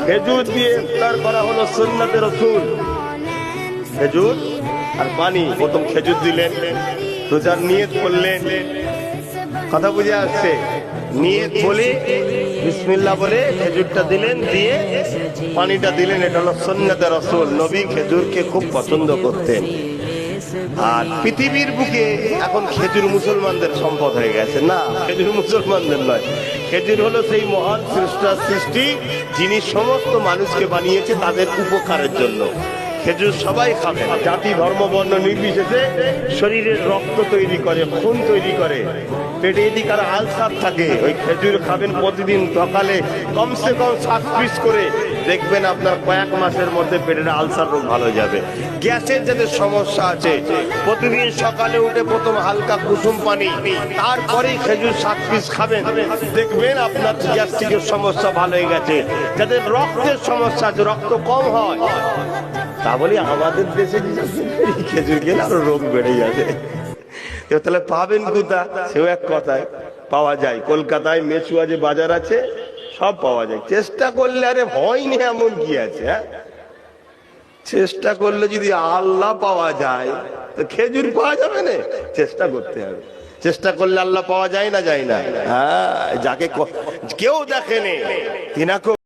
খেজুর দিয়ে ইফতার করা হলো সুন্নাতে রসুল। খেজুর আর পানি, প্রথম খেজুর দিলেন, রোজার নিয়ত করলেন। কথা বুঝে আসছে? নিয়ত বলে, বিসমিল্লাহ বলে খেজুরটা দিলেন, দিয়ে পানিটা দিলেন। এটা হলো সন্ন্যতে রসুল। নবী খেজুরকে খুব পছন্দ করতেন। আর পৃথিবীর বুকে এখন খেজুর মুসলমানদের সম্পদ হয়ে গেছে। না, খেজুর মুসলমানদের নয়। খেজুর হলো সেই মহান সৃষ্টার সৃষ্টি, যিনি সমস্ত মানুষকে বানিয়েছে তাদের উপকারের জন্য। খেজুর সবাই খাবে। জাতি, ধর্ম, বর্ণ নির্বিশেষে শরীরের রক্ত তৈরি করে, খুন তৈরি করে। পেটে যদি কারও আলসার থাকে, ওই খেজুর খাবেন প্রতিদিন সকালে। কমসে কম সাত পিস করে দেখবেন আপনার কয়েক মাসের মধ্যে পেটের আলসার রোগ ভালো যাবে। গ্যাসের যাদের সমস্যা আছে, প্রতিদিন সকালে উঠে প্রথম হালকা কুসুম পানি, তারপরেই খেজুর সাত পিস খাবেন। দেখবেন আপনার গ্যাস্ট্রিকের সমস্যা ভালো হয়ে গেছে। যাদের রক্তের সমস্যা আছে, রক্ত কম হয় তা বলি আমাদের দেশে খেজুর গেলে আরও রোগ বেড়ে যাবে। তাহলে পাবেন কোথা সেও এক কথায়, পাওয়া যায়। কলকাতায় মেচুয়া যে বাজার আছে সব পাওয়া যায়। চেষ্টা করলে, আরে হয়নি এমন কি আছে হ্যাঁ? চেষ্টা করলে যদি আল্লাহ পাওয়া যায়, তো খেজুর পাওয়া যাবে না? চেষ্টা করতে হবে। চেষ্টা করলে আল্লাহ পাওয়া যায় না যায় না? হ্যাঁ যাকে কেউ দেখেনি তিনাকে